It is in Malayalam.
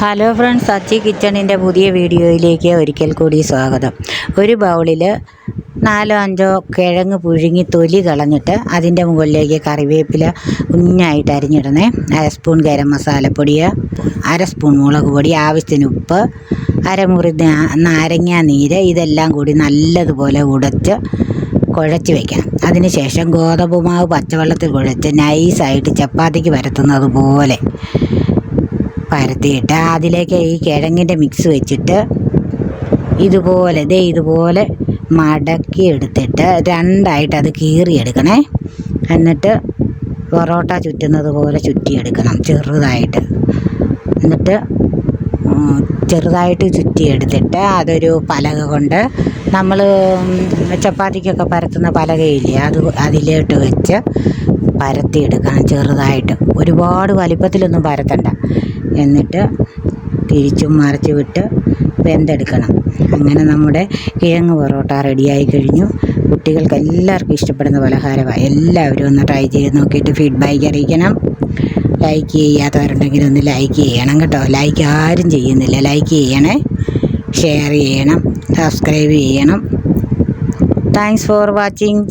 ഹലോ ഫ്രണ്ട്സ് അച്ചി കിച്ചണിന്റെ പുതിയ വീഡിയോയിലേക്ക് ഒരിക്കൽ കൂടി സ്വാഗതം. ഒരു ബൗളിൽ നാലോ അഞ്ചോ കിഴങ്ങ് പുഴുങ്ങി തൊലി കളഞ്ഞിട്ട് അതിന്റെ മുകളിലേക്ക് കറിവേപ്പില കുഞ്ഞായിട്ട് അരിഞ്ഞിടണേ അര സ്പൂൺ ഗരം മസാലപ്പൊടി അര സ്പൂൺ മുളക് പൊടി ആവശ്യത്തിന് ഉപ്പ് അരമുറി നാരങ്ങ നീര് ഇതെല്ലാം കൂടി നല്ലതുപോലെ ഉടച്ച് കുഴച്ച് വയ്ക്കാം അതിനുശേഷം ഗോതമ്പ് മാവ് പച്ചവെള്ളത്തിൽ കുഴച്ച് നൈസായിട്ട് ചപ്പാത്തിക്ക് പരത്തുന്നത് പോലെ പരത്തിയിട്ട് അതിലേക്ക് ഈ കിഴങ്ങിന്റെ മിക്സ് വെച്ചിട്ട് ഇതുപോലെ ദേ ഇതുപോലെ മടക്കി എടുത്തിട്ട് രണ്ടായിട്ട് അത് കീറിയെടുക്കണേ. എന്നിട്ട് പൊറോട്ട ചുറ്റുന്നത് പോലെ ചുറ്റിയെടുക്കണം ചെറുതായിട്ട്. എന്നിട്ട് ചെറുതായിട്ട് ചുറ്റിയെടുത്തിട്ട് അതൊരു പലക കൊണ്ട് നമ്മൾ ചപ്പാത്തിക്കൊക്കെ പരത്തുന്ന പലകയില്ലേ അത് അതിലോട്ട് വെച്ച് പരത്തിയെടുക്കണം ചെറുതായിട്ട്. ഒരുപാട് വലിപ്പത്തിലൊന്നും പരത്തണ്ട. എന്നിട്ട് തിരിച്ചും മറിച്ച് വിട്ട് വെന്തെടുക്കണം. അങ്ങനെ നമ്മുടെ കിഴങ്ങ് പൊറോട്ട റെഡിയായി കഴിഞ്ഞു. കുട്ടികൾക്ക് എല്ലാവർക്കും ഇഷ്ടപ്പെടുന്ന പലഹാരമാണ്. എല്ലാവരും ഒന്ന് ട്രൈ ചെയ്ത് നോക്കിയിട്ട് ഫീഡ്ബാക്ക് അറിയിക്കണം. ലൈക്ക് ചെയ്യാത്തവരുണ്ടെങ്കിൽ ഒന്ന് ലൈക്ക് ചെയ്യണം കേട്ടോ. ലൈക്ക് ആരും ചെയ്യുന്നില്ല. ലൈക്ക് ചെയ്യണേ. ഷെയർ ചെയ്യണം. സബ്സ്ക്രൈബ് ചെയ്യണം. Thanks for watching